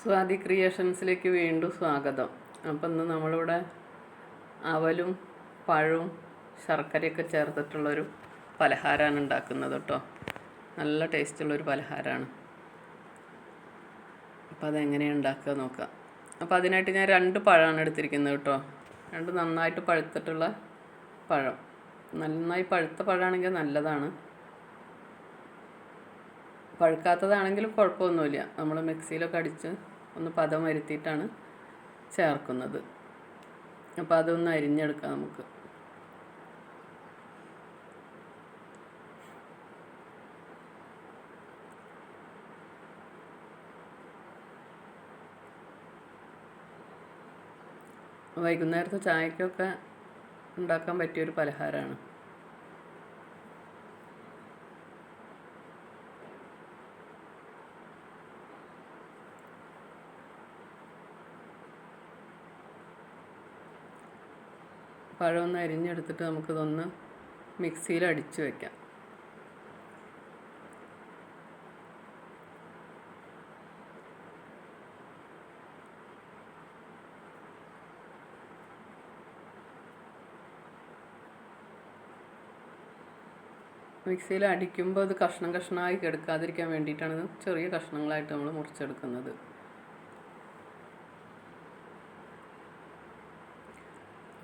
സ്വാതി ക്രിയേഷൻസിലേക്ക് വീണ്ടും സ്വാഗതം. അപ്പം ഇന്ന് നമ്മളിവിടെ അവലും പഴവും ശർക്കരയൊക്കെ ചേർത്തിട്ടുള്ളൊരു പലഹാരമാണ് ഉണ്ടാക്കുന്നത് കേട്ടോ. നല്ല ടേസ്റ്റുള്ളൊരു പലഹാരമാണ് അപ്പോൾ അതെങ്ങനെയാണ് ഉണ്ടാക്കുക നോക്കാം. അപ്പോൾ അതിനായിട്ട് ഞാൻ രണ്ട് പഴമാണ് എടുത്തിരിക്കുന്നത് കേട്ടോ. രണ്ട് നന്നായിട്ട് പഴുത്തിട്ടുള്ള പഴം. നന്നായി പഴുത്ത പഴമാണെങ്കിൽ നല്ലതാണ്. പഴുക്കാത്തതാണെങ്കിലും കുഴപ്പമൊന്നുമില്ല. നമ്മൾ മിക്സിയിലൊക്കെ അടിച്ച് ഒന്ന് പദം വരുത്തിയിട്ടാണ് ചേർക്കുന്നത്. അപ്പോൾ അതൊന്ന് അരിഞ്ഞെടുക്കാം നമുക്ക്. വൈകുന്നേരത്തെ ചായക്കൊക്കെ ഉണ്ടാക്കാൻ പറ്റിയൊരു പലഹാരമാണ്. പഴം ഒന്ന് അരിഞ്ഞെടുത്തിട്ട് നമുക്കിതൊന്ന് മിക്സിയിൽ അടിച്ച് വയ്ക്കാം മിക്സിയിൽ അടിക്കുമ്പോൾ അത് കഷ്ണം കഷ്ണമായി കിടക്കാതിരിക്കാൻ വേണ്ടിയിട്ടാണ് ചെറിയ കഷ്ണങ്ങളായിട്ട് നമ്മൾ മുറിച്ചെടുക്കുന്നത്.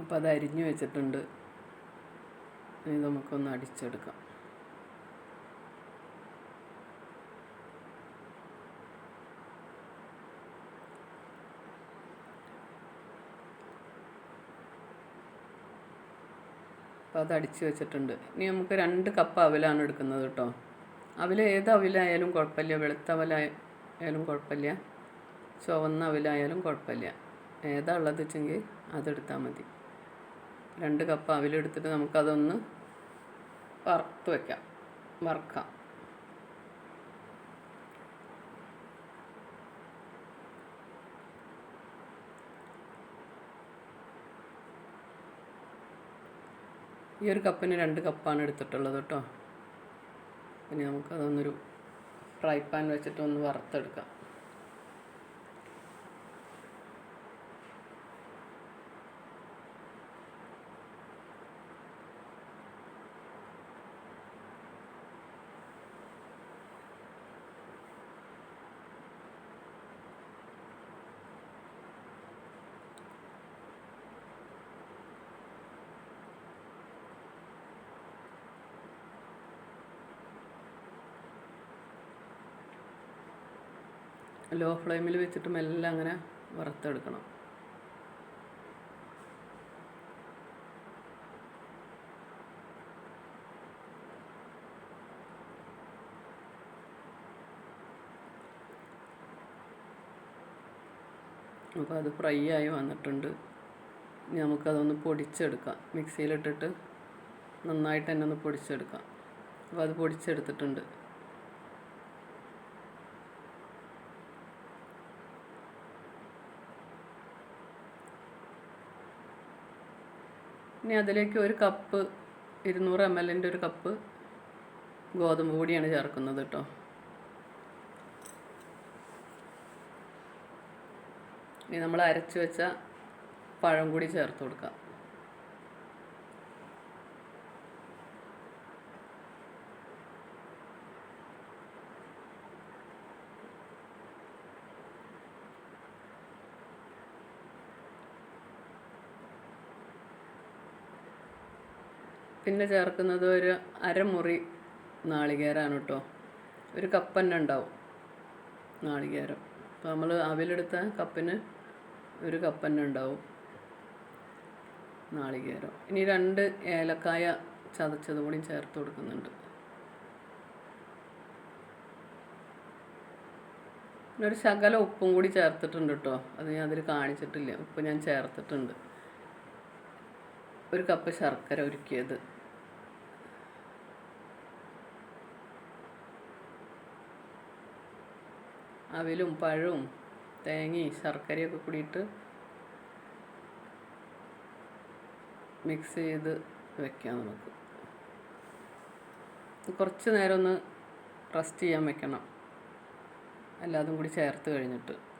അപ്പോൾ അത് അരിഞ്ഞു വെച്ചിട്ടുണ്ട്. ഇനി നമുക്കൊന്ന് അടിച്ചെടുക്കാം. അപ്പോൾ അത് അടിച്ച് വെച്ചിട്ടുണ്ട്. ഇനി നമുക്ക് രണ്ട് കപ്പ് അവലാണ് എടുക്കുന്നത് കേട്ടോ. അവില ഏത് അവലായാലും കുഴപ്പമില്ല. വെളുത്ത അവലായാലും കുഴപ്പമില്ല. ചുവന്ന അവലായാലും കുഴപ്പമില്ല. ഏതാ ഉള്ളത് വെച്ചെങ്കിൽ അതെടുത്താൽ മതി. രണ്ട് കപ്പ് അവിലെടുത്തിട്ട് നമുക്കതൊന്ന് വറുത്ത് വയ്ക്കാം വറുക്കാം. ഈ ഒരു കപ്പിന് രണ്ട് കപ്പാണ് എടുത്തിട്ടുള്ളത് കേട്ടോ. ഇനി നമുക്കതൊന്നൊരു ഫ്രൈ പാൻ വെച്ചിട്ട് ഒന്ന് വറുത്തെടുക്കാം. ലോ ഫ്ലെയിമിൽ വെച്ചിട്ട് മെല്ലെ അങ്ങനെ വറുത്തെടുക്കണം. അപ്പോൾ അത് ഫ്രൈ ആയി വന്നിട്ടുണ്ട്. ഇനി നമുക്കതൊന്ന് പൊടിച്ചെടുക്കാം. മിക്സിയിലിട്ടിട്ട് നന്നായിട്ട് തന്നെ ഒന്ന് പൊടിച്ചെടുക്കാം. അപ്പോൾ അത് പൊടിച്ചെടുത്തിട്ടുണ്ട്. ഇനി അതിലേക്ക് ഒരു കപ്പ് ഇരുന്നൂറ് എം എല്ലിന്റെ ഒരു കപ്പ് ഗോതമ്പ് പൊടിയാണ് ചേർക്കുന്നത് കേട്ടോ. ഇനി നമ്മൾ അരച്ച് വെച്ച പഴം കൂടി ചേർത്ത് കൊടുക്കാം. പിന്നെ ചേർക്കുന്നത് ഒരു അരമുറി നാളികേരമാണ് കേട്ടോ ഒരു കപ്പ് തന്നെ ഉണ്ടാവും നാളികേരം. അപ്പോൾ നമ്മൾ അവിലെടുത്ത കപ്പിന് ഒരു കപ്പ് തന്നെ ഉണ്ടാവും നാളികേരം. ഇനി രണ്ട് ഏലക്കായ ചതച്ചത് കൂടി ചേർത്ത് കൊടുക്കുന്നുണ്ട്. പിന്നെ ഒരു ശകല ഉപ്പും കൂടി ചേർത്തിട്ടുണ്ട് കേട്ടോ അത് ഞാൻ അതിൽ കാണിച്ചിട്ടില്ല. ഉപ്പ് ഞാൻ ചേർത്തിട്ടുണ്ട്. ഒരു കപ്പ് ശർക്കര ഉരുക്കിയത്. അവിലും പഴവും തേങ്ങയും ശർക്കരയൊക്കെ കൂടിയിട്ട് മിക്സ് ചെയ്ത് വെക്കാം നമുക്ക്. കുറച്ച് നേരം ഒന്ന് റെസ്റ്റ് ചെയ്യാൻ വെക്കണം. എല്ലാതും കൂടി ചേർത്ത് കഴിഞ്ഞിട്ട്.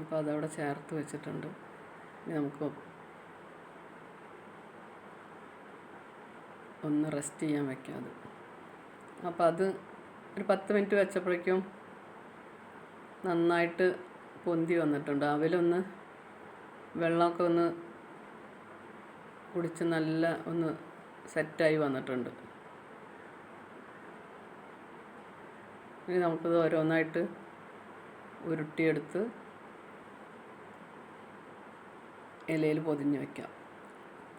അപ്പോൾ അതവിടെ ചേർത്ത് വെച്ചിട്ടുണ്ട്. ഇനി നമുക്ക് ഒന്ന് റെസ്റ്റ് ചെയ്യാൻ വെക്കാം അത്. അപ്പോൾ അത് ഒരു പത്ത് മിനിറ്റ് വെച്ചപ്പോഴേക്കും നന്നായിട്ട് പൊന്തി വന്നിട്ടുണ്ട്. അവലൊന്ന് വെള്ളമൊക്കെ ഒന്ന് കുടിച്ച് നല്ല ഒന്ന് സെറ്റായി വന്നിട്ടുണ്ട്. ഇനി നമുക്കിത് ഓരോന്നായിട്ട് ഉരുട്ടിയെടുത്ത് ഇലയിൽ പൊതിഞ്ഞ് വെക്കാം.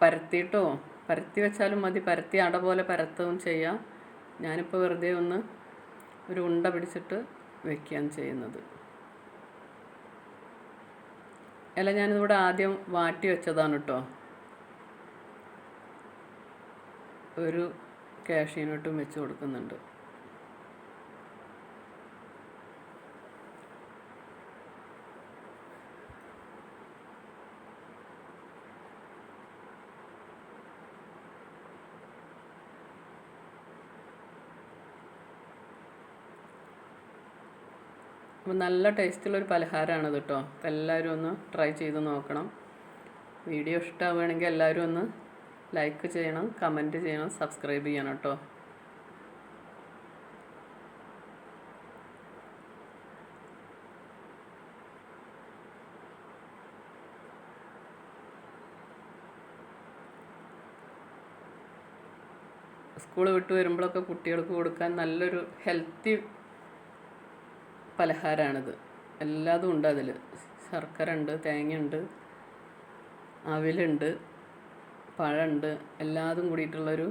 പരത്തിയിട്ടോ? പരത്തി വെച്ചാലും മതി. പരത്തി അട പോലെ പരത്തുകയും ചെയ്യാം. ഞാനിപ്പോൾ വെറുതെ ഒന്ന് ഒരു ഉണ്ട പിടിച്ചിട്ട് വെക്കുകയാണ് ചെയ്യുന്നത്. ഇല ഞാനിതിവിടെ ആദ്യം വാട്ടി വെച്ചതാണ് കേട്ടോ ഒരു കാഷ്യൂനട്ടും വെച്ച് കൊടുക്കുന്നുണ്ട്. അപ്പോൾ നല്ല ടേസ്റ്റുള്ളൊരു പലഹാരമാണിത് കേട്ടോ അപ്പോൾ എല്ലാവരും ഒന്ന് ട്രൈ ചെയ്ത് നോക്കണം. വീഡിയോ ഇഷ്ടമാവുകയാണെങ്കിൽ എല്ലാവരും ഒന്ന് ലൈക്ക് ചെയ്യണം കമന്റ് ചെയ്യണം സബ്സ്ക്രൈബ് ചെയ്യണം കേട്ടോ സ്കൂൾ വിട്ട് വരുമ്പോഴൊക്കെ കുട്ടികൾക്ക് കൊടുക്കാൻ നല്ലൊരു ഹെൽത്തി പലഹാരമാണിത് എല്ലാതും ഉണ്ട് അതിൽ ശർക്കര ഉണ്ട് തേങ്ങയുണ്ട് അവിലുണ്ട് പഴമുണ്ട് എല്ലാതും കൂടിയിട്ടുള്ളൊരു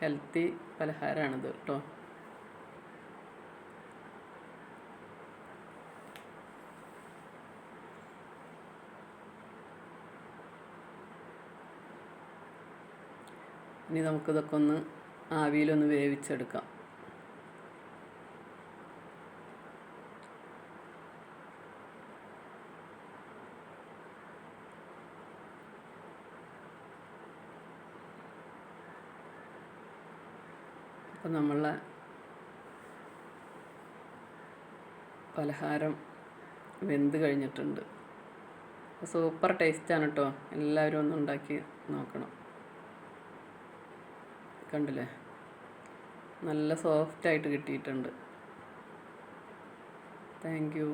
ഹെൽത്തി പലഹാരമാണിത് കേട്ടോ ഇനി നമുക്കിതൊക്കെ ഒന്ന് ആവിയിലൊന്ന് വേവിച്ചെടുക്കാം. അപ്പം നമ്മളെ പലഹാരം വെന്ത് കഴിഞ്ഞിട്ടുണ്ട്. സൂപ്പർ ടേസ്റ്റാണ് കേട്ടോ എല്ലാവരും ഒന്ന് ഉണ്ടാക്കി നോക്കണം. കണ്ടില്ലേ? നല്ല സോഫ്റ്റായിട്ട് കിട്ടിയിട്ടുണ്ട്. Thank you